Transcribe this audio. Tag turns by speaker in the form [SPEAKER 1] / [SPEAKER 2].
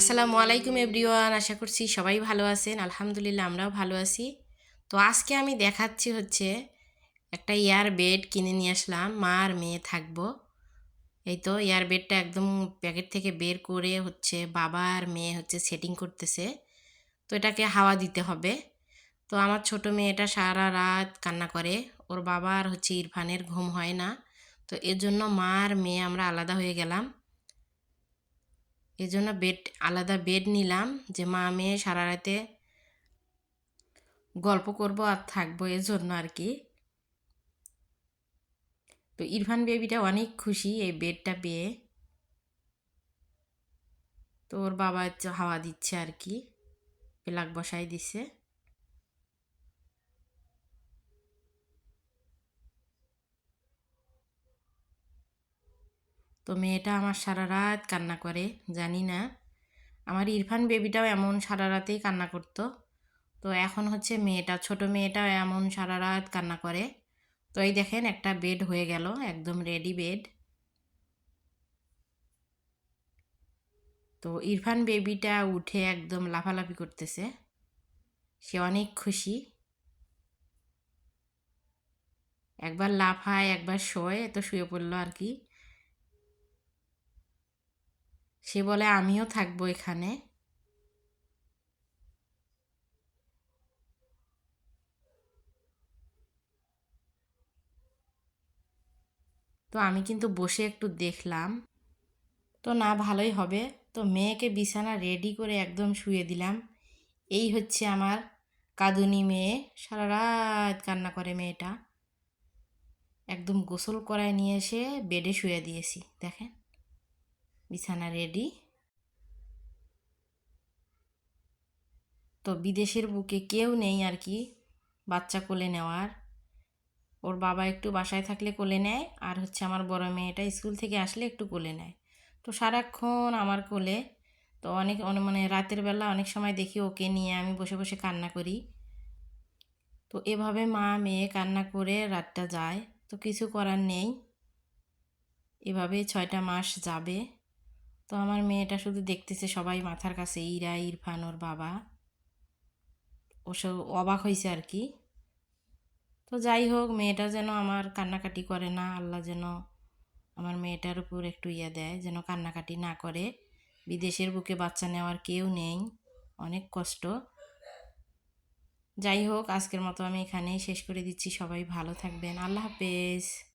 [SPEAKER 1] আসসালামু আলাইকুম এভরিওয়ান, আশা করছি সবাই ভালো আছেন। আলহামদুলিল্লাহ, আমরাও ভালো আছি। তো আজকে আমি দেখাচ্ছি হচ্ছে একটা এয়ার বেড কিনে নিয়ে আসলাম, মা আর মেয়ে থাকব। এই তো এয়ার বেডটা একদম প্যাকেট থেকে বের করে হচ্ছে বাবা আর মেয়ে হচ্ছে সেটিং করতেছে। তো এটাকে হাওয়া দিতে হবে। তো আমার ছোট মেয়েটা সারা রাত কান্না করে। ওর বাবা আর হচ্ছে ইরফানের ঘুম হয় না। তো এর জন্য মা আর মেয়ে আমরা আলাদা হয়ে গেলাম। এই জন্য বেড আলাদা বেড নিলাম যে মা মেয়ে সারা রাতে গল্প করব আর থাকব এর জন্য আর কি। তো ইরফান বেবিটা অনেক খুশি এই বেডটা পেয়ে। তো ওর বাবা হাওয়া দিচ্ছে আর কি প্লাগ বসাই দিচ্ছে তো মেয়েটা আমার সারা রাত কান্না করে, জানি না। আমার ইরফান বেবিটাও এমন সারা রাতেই কান্না করতো। তো এখন হচ্ছে মেয়েটা, ছোট মেয়েটাও এমন সারা রাত কান্না করে। তো এই দেখেন একটা বেড হয়ে গেল, একদম রেডি বেড তো ইরফান বেবিটা উঠে একদম লাফালাফি করতেছে। সে অনেক খুশি। একবার লাফায়, একবার শোয় তো শুয়ে পড়ল আর কি। সে বলে, আমিও থাকব এখানে। তো আমি কিন্তু বসে একটু দেখলাম। তো না, ভালোই হবে। তো মেয়েকে বিছানা রেডি করে একদম শুয়ে দিলাম। এই হচ্ছে আমার কাঁদুনি মেয়ে। সারা রাত কান্না করে মেয়েটা। একদম গোসল করায় নিয়ে এসে বেডে শুয়ে দিয়েছি, দেখেন। বিছানা রেডি তো বিদেশের বুকে কেউ নেই আর কি, বাচ্চা কোলে নেওয়ার। ওর বাবা একটু বাসায় থাকলে কোলে নেয়, আর হচ্ছে আমার বড় মেয়েটা স্কুল থেকে আসলে একটু কোলে নেয়। তো সারাক্ষণ আমার কোলে, তো অনেক মানে রাতের বেলা অনেক সময় দেখি ওকে নিয়ে আমি বসে বসে কান্না করি। তো এভাবে মা, মেয়ে কান্না করে রাতটা যায়। তো কিছু করার নেই। এভাবে ছয়টা মাস যাবে। তো আমার মেয়েটা শুধু দেখতেছে সবাই মাথার কাছে ইরা, ইরফান, ওর বাবা। ও সব অবাক হয়েছে আর কি। তো যাই হোক, মেয়েটা যেন আমার কান্নাকাটি করে না, আল্লাহ যেন আমার মেয়েটার উপর একটু ইয়ে দেয়, যেন কান্নাকাটি না করে। বিদেশের বুকে বাচ্চা নেওয়ার কেউ নেই, অনেক কষ্ট। যাই হোক, আজকের মতো আমি এখানেই শেষ করে দিচ্ছি। সবাই ভালো থাকবেন। আল্লাহ হাফেজ।